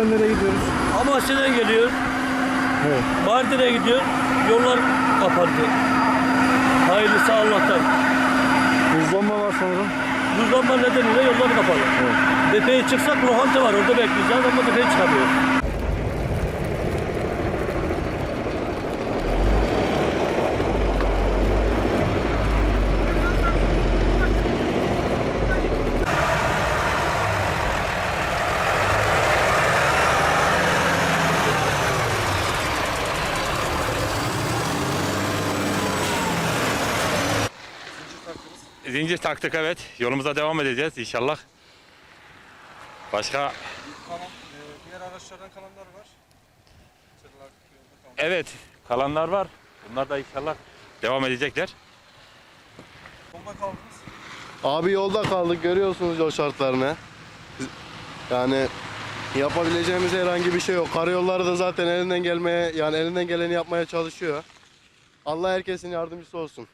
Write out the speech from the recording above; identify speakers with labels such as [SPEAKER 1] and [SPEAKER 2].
[SPEAKER 1] nereden nereye gidiyoruz?
[SPEAKER 2] Amasya'dan geliyor.
[SPEAKER 1] Evet.
[SPEAKER 2] Mardin'e gidiyor. Yollar kapandı. Hayırlısı Allah'tan.
[SPEAKER 1] Hızlanma var sanırım.
[SPEAKER 2] Buzlanma nedeniyle yollar kapalı.
[SPEAKER 1] Evet.
[SPEAKER 2] Depeye çıksak lokanta var. Orada bekleyeceğiz ama depeye çıkamıyor.
[SPEAKER 3] Zincir taktık evet. Yolumuza devam edeceğiz inşallah. Başka
[SPEAKER 4] Kalan, e, diğer araçlardan kalanlar var. Yolda
[SPEAKER 3] evet kalanlar var. Bunlar da inşallah devam edecekler.
[SPEAKER 4] Bomba kaldınız.
[SPEAKER 5] Abi yolda kaldık görüyorsunuz yol şartlarını. Yani yapabileceğimiz herhangi bir şey yok. Karayolları da zaten elinden gelmeye yani elinden geleni yapmaya çalışıyor. Allah herkesin yardımcısı olsun.